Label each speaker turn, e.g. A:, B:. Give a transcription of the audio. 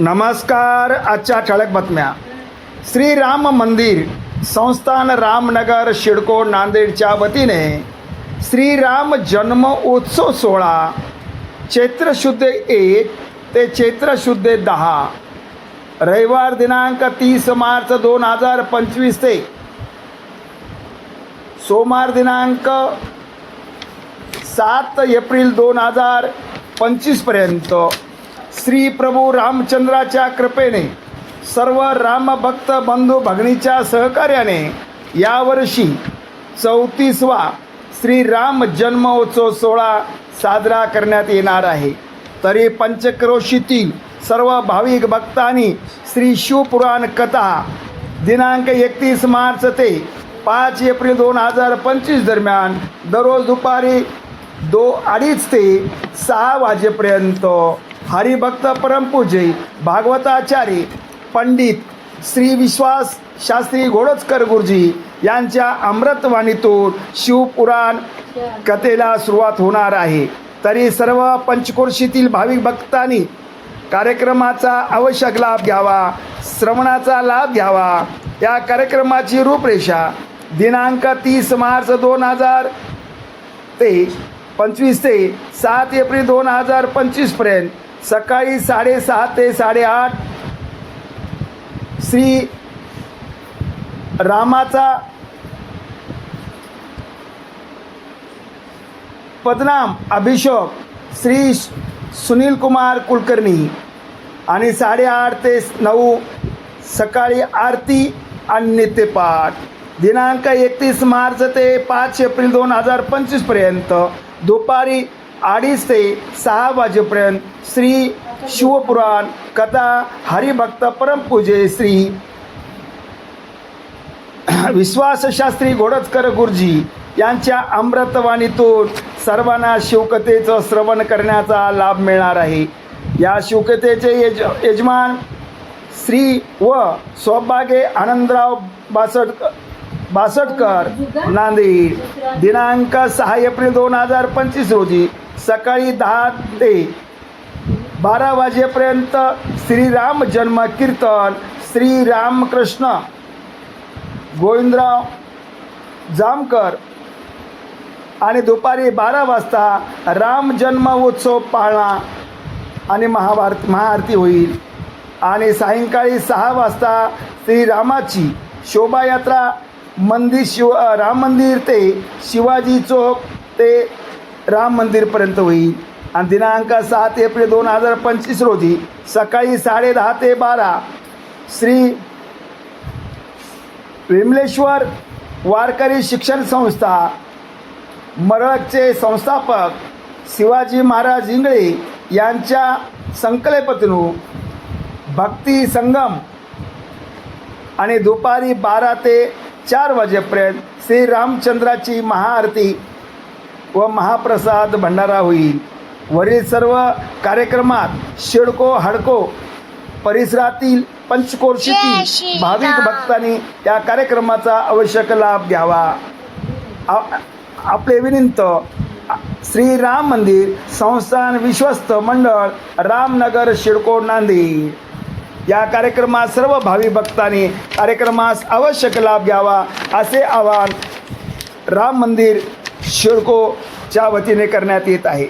A: नमस्कार आजच्या ठळक बातम्या. श्रीराम मंदिर संस्थान रामनगर शिडको नांदेडच्या वतीने श्रीराम जन्म उत्सव सोहळा चैत्र शुद्ध एक ते चैत्र शुद्ध दहा. रविवार दिनांक तीस मार्च दोन हजार पंचवीस ते. सोमवार दिनांक सात एप्रिल दोन हजार पंचवीसपर्यंत श्री प्रभू रामचंद्राच्या कृपेने सर्व रामभक्त बंधू भगिनीच्या सहकार्याने यावर्षी चौतीसवा श्रीराम जन्मोत्सव सोहळा साजरा करण्यात येणार आहे. तरी पंचक्रोशीतील सर्व भाविक भक्तांनी श्री शिवपुराण कथा दिनांक एकतीस मार्च ते पाच एप्रिल दोन हजार पंचवीस दरम्यान दररोज दुपारी दो अडीच ते सहा वाजेपर्यंत हरिभक्त परमपूजे भागवताचार्य पंडित श्री विश्वास शास्त्री घोडचकर गुरुजी यांच्या अमृतवाणीतून शिवपुराण कथेला सुरुवात होणार आहे. तरी सर्व पंचकोर्शीतील भाविक भक्तांनी कार्यक्रमाचा आवश्यक लाभ घ्यावा श्रवणाचा लाभ घ्यावा. या कार्यक्रमाची रूपरेषा दिनांक तीस मार्च दोन हजार ते पंचवीस ते सात एप्रिल दोन हजार पंचवीसपर्यंत सकाळी साडेसहा ते साडेआठ. श्री रामाचा पदनाम अभिषेक श्री सुनील कुमार कुलकर्णी. आणि साडेआठ ते नऊ सकाळी आरती आणि नित्यपाठ. दिनांक एकतीस मार्च ते पाच एप्रिल दोन हजार पंचवीसपर्यंत दुपारी अडीच ते सहा वाजेपर्यंत श्री शिवपुराण कथा हरिभक्त परमपूजे श्री विश्वासशास्त्री घोडचकर गुरुजी यांच्या अमृतवाणीतून सर्वांना शिवकथेचं श्रवण करण्याचा लाभ मिळणार आहे. या शिवकथेचे यज यजमान श्री व सौभाग्य आनंदराव बासट बासटकर नांदेड दिनांक सहा एप्रिल दोन हजार पंचवीस रोजी सकाळी दहा ते बारा वाजेपर्यंत श्रीराम जन्म कीर्तन श्री रामकृष्ण गोविंदराव जामकर आणि दुपारी बारा वाजता राम जन्म उत्सव पाळणा आणि महाभारत महाआरती होईल. आणि सायंकाळी सहा वाजता श्रीरामाची शोभायात्रा मंदिर शिव राम मंदिर ते शिवाजी चौक ते राम मंदिरपर्यंत होईल. आणि दिनांक सात एप्रिल दोन हजार पंचवीस रोजी सकाळी साडेदहा ते बारा श्री विमलेश्वर वारकरी शिक्षण संस्था मरळकचे संस्थापक शिवाजी महाराज इंगळे यांच्या संकल्पतनू भक्ती संगम आणि दुपारी बारा ते चार वाजेपर्यंत श्रीरामचंद्राची महाआरती व महाप्रसाद भंडारा होईल. वरील सर्व कार्यक्रमात शिडको हडको परिसरातील पंचकोर्शीतील भाविक भक्तांनी या कार्यक्रमाचा आवश्यक लाभ घ्यावा. आपले विनंत श्रीराम मंदिर संस्थान विश्वस्त मंडळ रामनगर शिडको नांदेड. या कार्यक्रमात सर्व भावी भक्तांनी कार्यक्रमास आवश्यक लाभ घ्यावा असे आवाहन राम मंदिर शिडकोच्या वतीने करण्यात येत आहे.